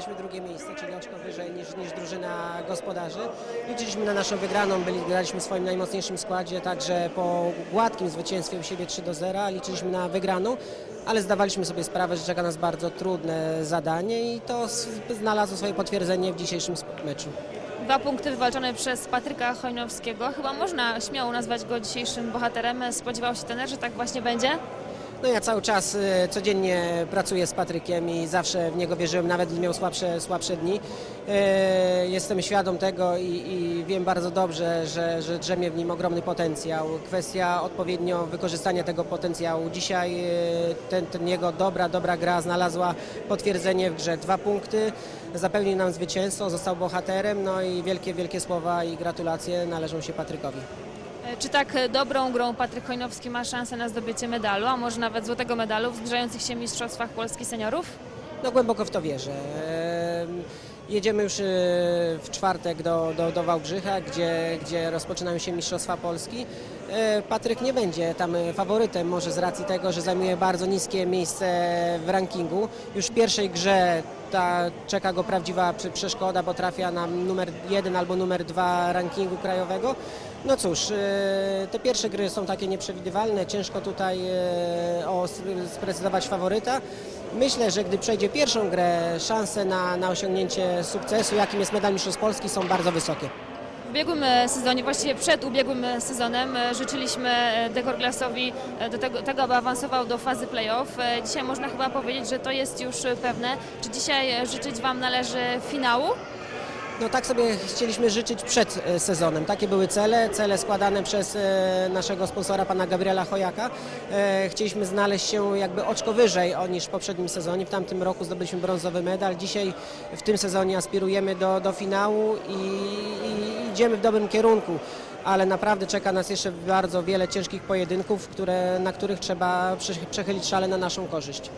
zająliśmy drugie miejsce, czyli oczko wyżej niż, niż drużyna gospodarzy. Liczyliśmy na naszą wygraną, byli, graliśmy w swoim najmocniejszym składzie, także po gładkim zwycięstwie u siebie 3 do 0 liczyliśmy na wygraną, ale zdawaliśmy sobie sprawę, że czeka nas bardzo trudne zadanie i to znalazło swoje potwierdzenie w dzisiejszym meczu dwa punkty wywalczone przez Patryka Chojnowskiego. Chyba można śmiało nazwać go dzisiejszym bohaterem. Spodziewał się ten, że tak właśnie będzie? No ja cały czas e, codziennie pracuję z Patrykiem i zawsze w niego wierzyłem, nawet gdy miał słabsze, słabsze dni. E, Jestem świadom tego i, i wiem bardzo dobrze, że, że drzemie w nim ogromny potencjał. Kwestia odpowiednio wykorzystania tego potencjału. Dzisiaj e, ten, ten jego dobra, dobra gra znalazła potwierdzenie w grze. Dwa punkty, zapewnił nam zwycięstwo, został bohaterem, no i wielkie, wielkie słowa i gratulacje należą się Patrykowi. E, Czy tak e, dobrą grą Patryk Chojnowski ma szansę na zdobycie medalu, a może nawet złotego medalu w zbliżających się Mistrzostwach Polski Seniorów? No głęboko w to wierzę. Em, Jedziemy już e, w czwartek do, do, do Wałbrzycha, gdzie, gdzie rozpoczynają się Mistrzostwa Polski. E, Patryk nie będzie tam faworytem, może z racji tego, że zajmuje bardzo niskie miejsce w rankingu. Już w pierwszej grze ta, czeka go prawdziwa prze- przeszkoda, bo trafia na numer jeden albo numer dwa rankingu krajowego. No cóż, e, te pierwsze gry są takie nieprzewidywalne, ciężko tutaj sprecyzować faworyta. Myślę, że gdy przejdzie pierwszą grę, szanse na, na osiągnięcie sukcesu, jakim jest medal Mistrzostw Polski, są bardzo wysokie. W ubiegłym e, sezonie, właściwie przed ubiegłym e, sezonem, e, życzyliśmy Dekorglasowi do tego, tego, aby awansował do fazy playoff. Dzisiaj można chyba powiedzieć, że to jest już pewne. Czy dzisiaj życzyć Wam należy finału? No tak sobie chcieliśmy życzyć przed e, sezonem. Takie były cele, cele składane przez e, naszego sponsora, pana Gabriela Chojaka. E, Chcieliśmy znaleźć się jakby oczko wyżej niż w poprzednim sezonie. W tamtym roku zdobyliśmy brązowy medal. Dzisiaj w tym sezonie aspirujemy do, do finału i, i idziemy w dobrym kierunku. Ale naprawdę czeka nas jeszcze bardzo wiele ciężkich pojedynków, które, na których trzeba przechylić szale na naszą korzyść.